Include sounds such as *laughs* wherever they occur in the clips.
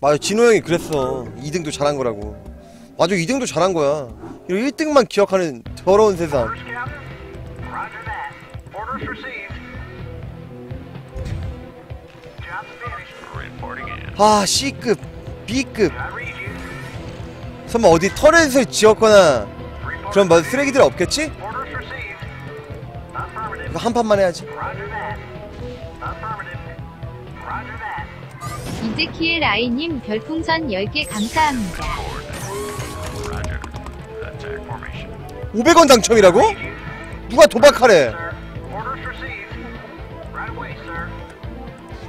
맞아 진호 형이 그랬어 2등도 잘한 거라고 맞아 2등도 잘한 거야 이런 1등만 기억하는 더러운 세상. 아 C급 B급. 설마 어디 터렛을 지었거나. 그런 뭐 쓰레기들 없겠지? 한 판만 해야지 이즈키엘 아이님 별풍선 10개 감사합니다. Roger. Attack formation. 500원 당첨이라고? 누가 도박하래 Sir. Orders received. Right away, sir.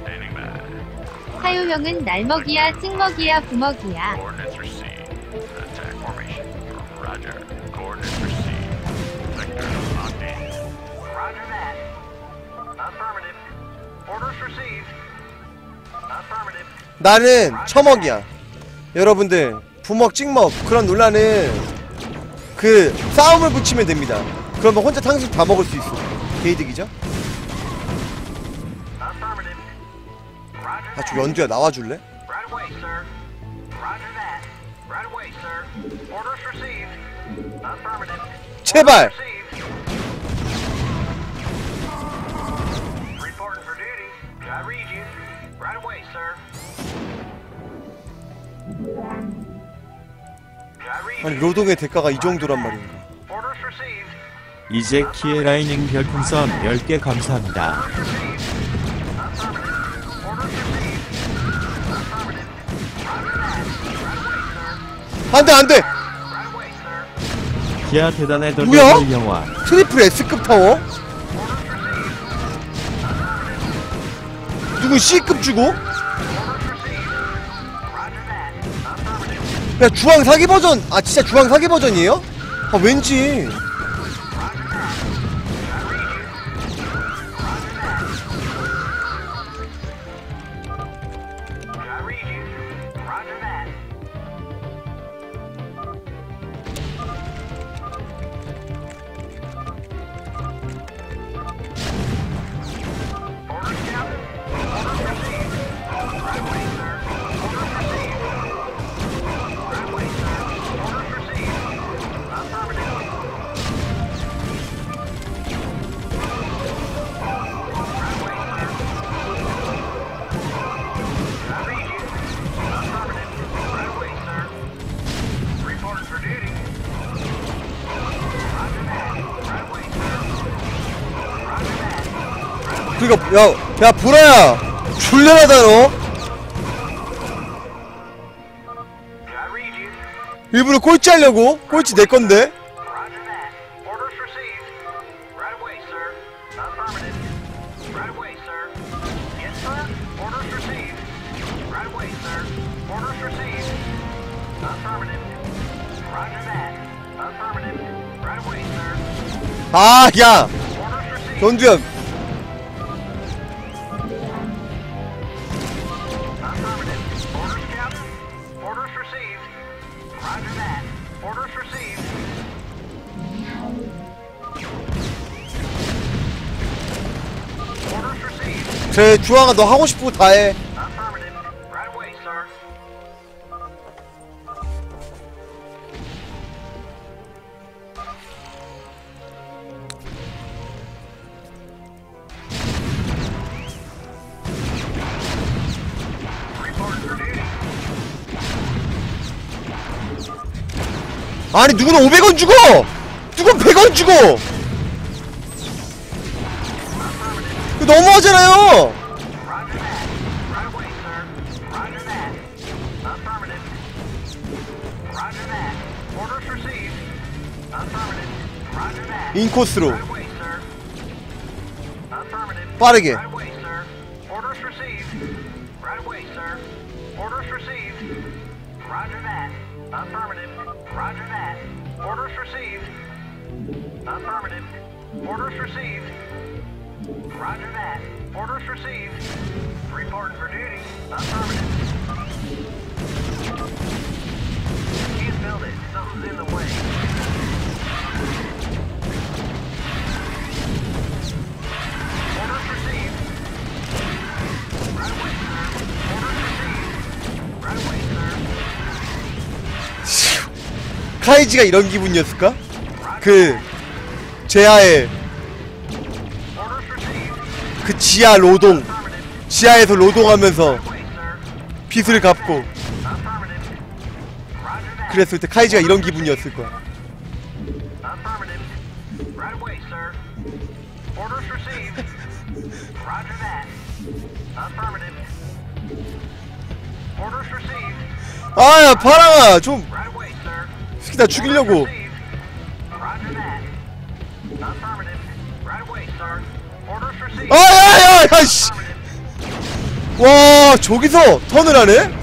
Standing by. 사유 형은 날먹이야 찍먹이야 부먹이야. 나는 처먹이야 여러분들 부먹 찍먹 그런 논란은 그 싸움을 붙이면 됩니다 그러면 혼자 탕수육 다 먹을 수 있어 개이득이죠? 아, 저 that. 연두야 나와줄래? 제발! 아니. 노동의 대가가 이 정도란 말인가. 이제 키에 라이닝 별풍선 10개 감사합니다. 안돼 안돼. 기아 뭐야? 돌발 영화 트리플 S급 타워? 누구 C급 주고? 야 주황 사기 버전 아 진짜 주황 사기 버전이에요? 아 왠지 야, 야 보라야 졸려하다 너. 일부러 꼴찌 하려고 꼴찌 내 건데. Orders received. Right 제 주황아 너 하고 싶은 거 for duty. 아니 누구는 500원 주고 누군 100원 주고 that. 인코스로. 빠르게 Roger that. Orders received. Reporting for duty. Affirmative. Can't build it. Something's in the way. 카이지가 이런 기분이었을까? 그 제아의 그 지하 노동 지하에서 노동하면서 빚을 갚고 그랬을 때 카이지가 이런 기분이었을 거야. 아야 파랑아 좀. 새끼 나 죽이려고 아야야야 씨. 와 저기서 턴을 하네?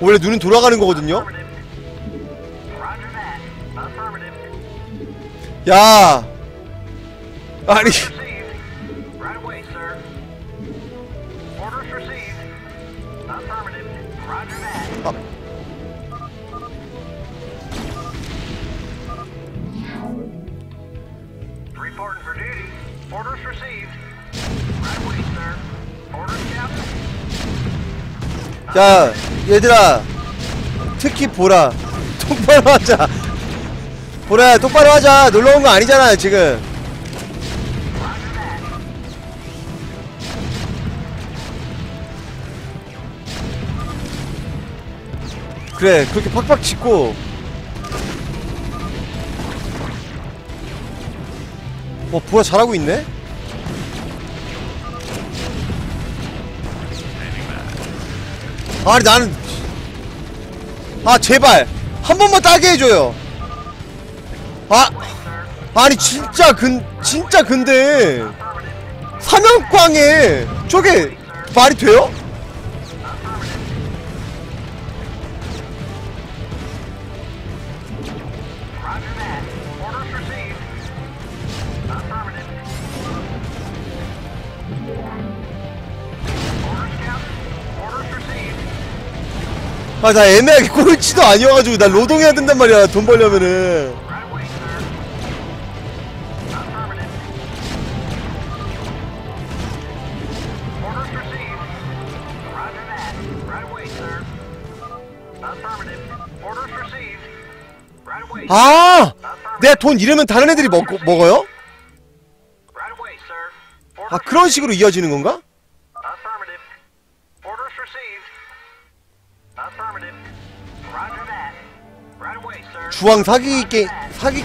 원래 눈은 돌아가는 거거든요. 야 아니 Reporting for duty. Orders received. Right away, sir. Orders, Captain. 야 얘들아 특히 보라 똑바로 하자 보라야 똑바로 하자 놀러 온 거 아니잖아 지금. 그래 그렇게 팍팍 짚고 어 보라 잘하고 있네? 아니 나는 아 제발. 한 번만 따게 해줘요. 아 아니 진짜 근 진짜 근데 사면광에 저게 말이 돼요? 아 나 애매하게 꼴찌도 아니어가지고 나 노동해야 된단 말이야 돈 벌려면은. 아 내가 돈 잃으면 다른 애들이 먹, 먹어요? 아 그런 식으로 이어지는 건가? 주황 사기 게임 사기.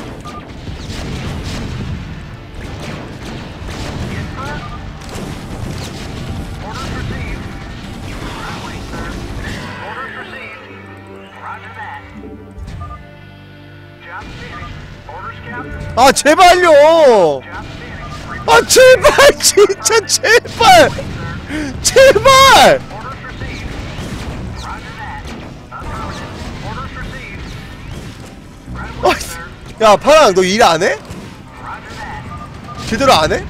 아 제발요. 아 제발 진짜 제발 제발 야 파랑 너 일 안 해? Roger that. 제대로 안 해?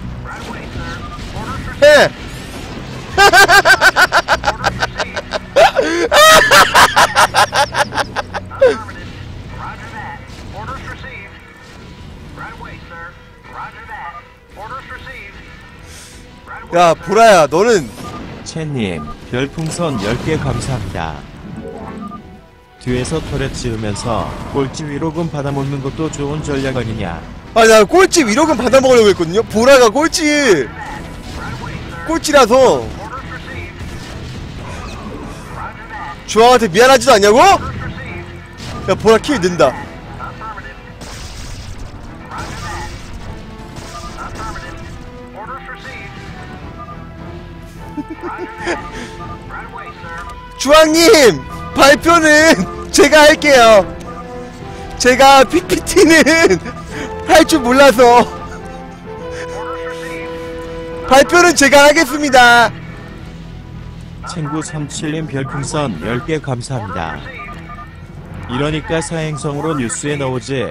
야. 보라야 너는 채님, 별풍선 10개 감사합니다. 뒤에서 터렛 지으면서 꼴찌 위로금 받아먹는 것도 좋은 전략 아니냐. 아 나 꼴찌 1억은 받아먹으려고 했거든요 보라가 꼴찌. 꼴찌라서. 주황한테 미안하지도 않냐고? 야 보라 킬 는다. 주황님 발표는 제가 할게요. 제가 PPT는 할 줄 몰라서. 발표는 제가 하겠습니다. 친구 37님 별풍선 10개 감사합니다. 이러니까 사행성으로 뉴스에 나오지.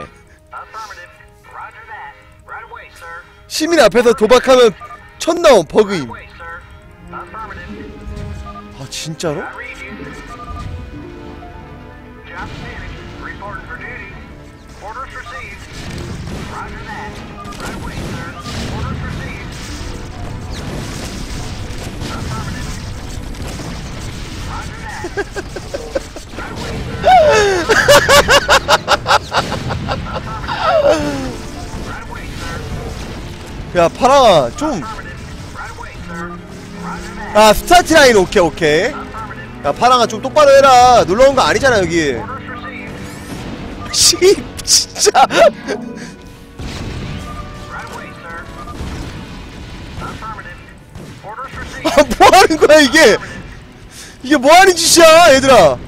시민 앞에서 도박하면 첫 나온 버그임. 아 진짜로? Finished. Reporting for duty. Orders received. Roger that. Right away, sir. Orders received. Affirmative. Roger that. right away, sir. right away, sir. 야 파랑아 좀. 아 스타트 라인 오케이 오케이. 야 파랑아 좀 똑바로 해라. 놀러 온 거 아니잖아 여기. 씨 진짜. 아 뭐 하는 거야 이게? 이게 뭐 하는 짓이야 얘들아?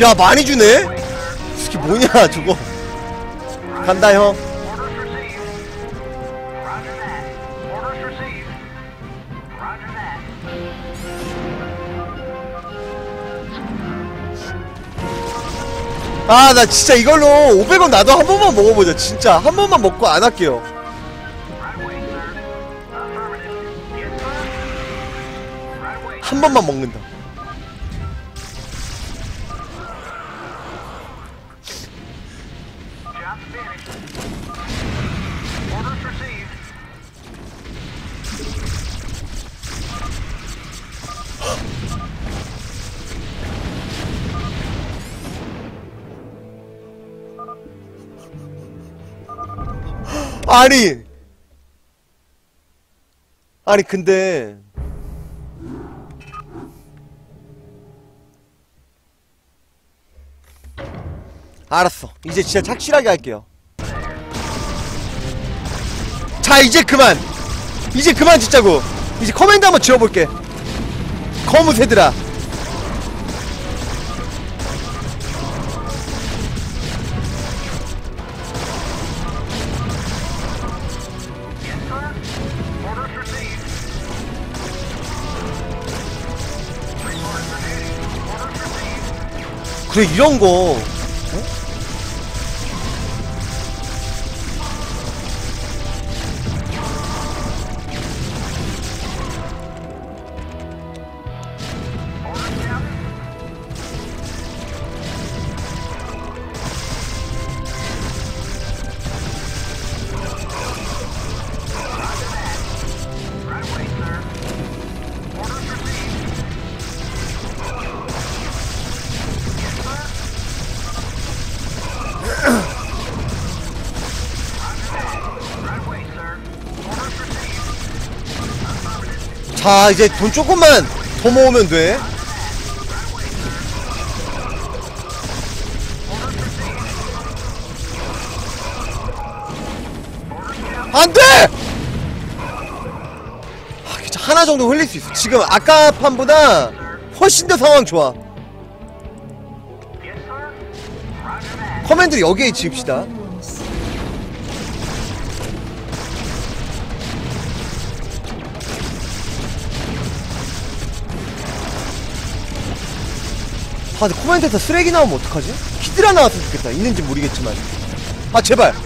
야 많이 주네? 이게 뭐냐 저거? 간다 형. 아 나 진짜 이걸로 500원 나도 한 번만 먹어보자 진짜 한 번만 먹고 안 할게요. 한 번만 먹는다 아니. 아니 근데. 알았어. 이제 진짜 착실하게 할게요. 자 이제 그만. 이제 그만 짓자고. 이제 커맨드 한번 지어볼게. 거무새들아 그래 이런 거 자 이제 돈 조금만 더 모으면 돼 안돼! 아, 진짜 하나 정도 흘릴 수 있어. 지금 아까 판보다 훨씬 더 상황 좋아. 커맨드 여기에 지읍시다. 아, 근데 코멘트에서 쓰레기 나오면 어떡하지? 히드라 나왔으면 좋겠다. 있는지 모르겠지만. 아, 제발. 나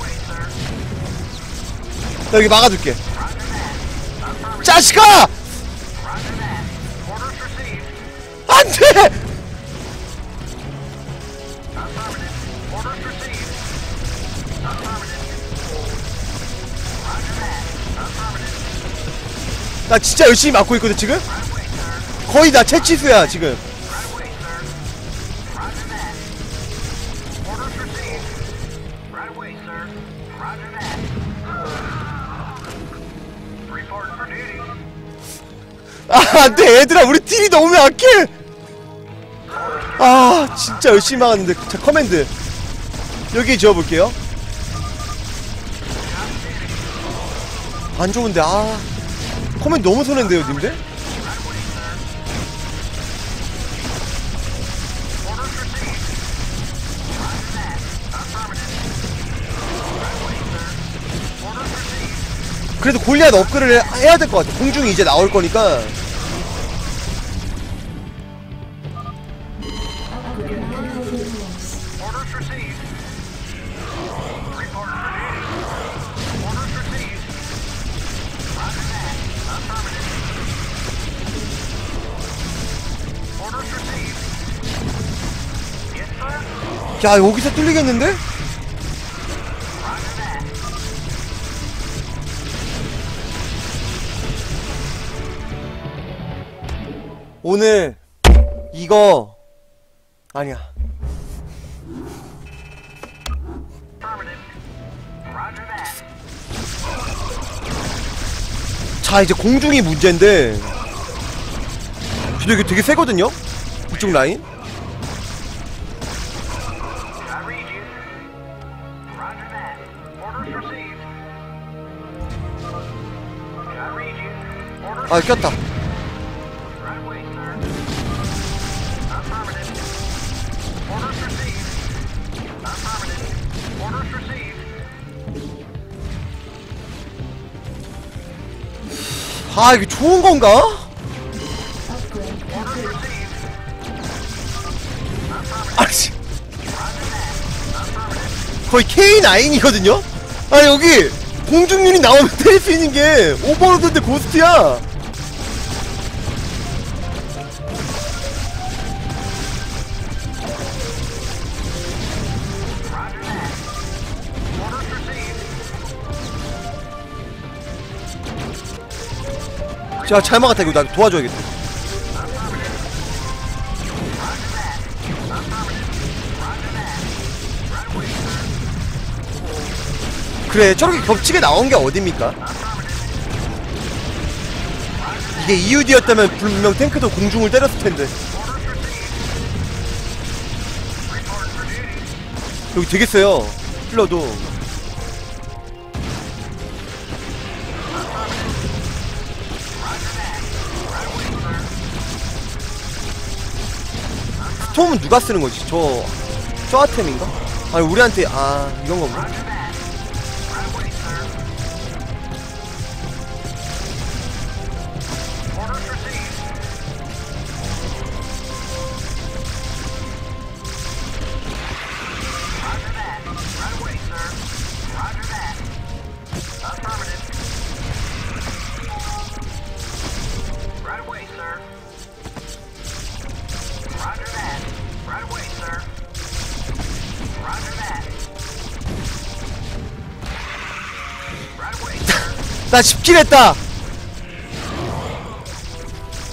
여기 막아줄게. 자식아! Roger that. Orders received. 안 돼! Affirmative. Orders received. Affirmative. Roger that. Affirmative. 나 진짜 열심히 막고 있거든, 지금? 거의 다 채치수야, 지금. 아, 안 돼, 얘들아. 우리 딜이 너무 약해. 아, 진짜 열심히 하는데. 자, 커맨드. 여기 지어볼게요. 안 좋은데, 아. 커맨드 너무 손해인데요, 님들? 그래도 골리앗 업그레이드 해야 될 것 같아. 공중이 이제 나올 거니까. 야, 여기서 뚫리겠는데? 오늘, 이거, 아니야. 자, 이제 공중이 문제인데. 근데 이게 되게 세거든요? 이쪽 라인? 아, 꼈다. 아, 이게 좋은 건가? 아씨. 거의 K9이거든요? 아, 여기, 공중윤이 나오면 *laughs* 있는 게, 오버로드인데 고스트야! 자, 잘 막았다. 이거 나 도와줘야겠다. 그래, 저렇게 겹치게 나온 게 어딥니까? 이게 EUD였다면 분명 탱크도 공중을 때렸을 텐데. 여기 되게 세요. 힐러도. 스톰은 누가 쓰는 거지? 저, 저 아템인가? 아니, 우리한테, 아, 이런 건가? 나 집킬했다!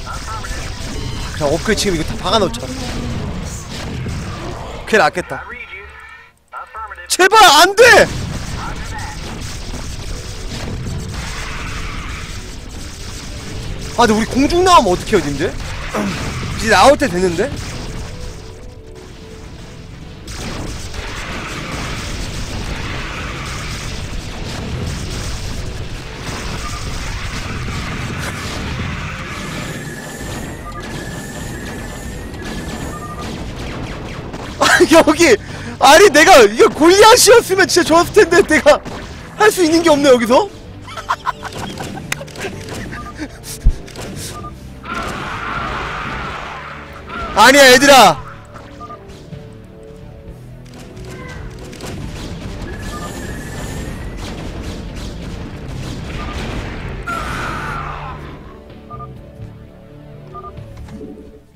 Affirmative. 그냥 업그레이드 지금 이거 다 박아놓자. 그게 낫겠다. 제발, 안 돼! Roger that. 아, 근데 우리 공중 나오면 어떡해요, 님들? *clears throat* 이제 나올 때 됐는데? *laughs* 여기! 아니, 내가, 이거 골리앗이었으면 진짜 좋았을 텐데, 내가 할 수 있는 게 없네, 여기서? *laughs* 아니야 얘들아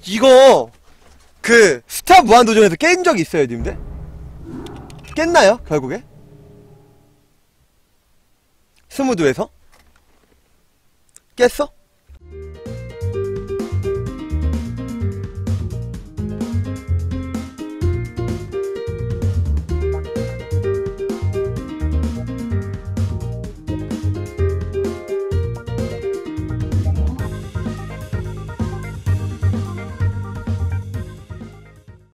이거 그 스타 무한도전에서 깬 적이 있어요 님들? 깼나요 결국에? 스무드에서? 깼어?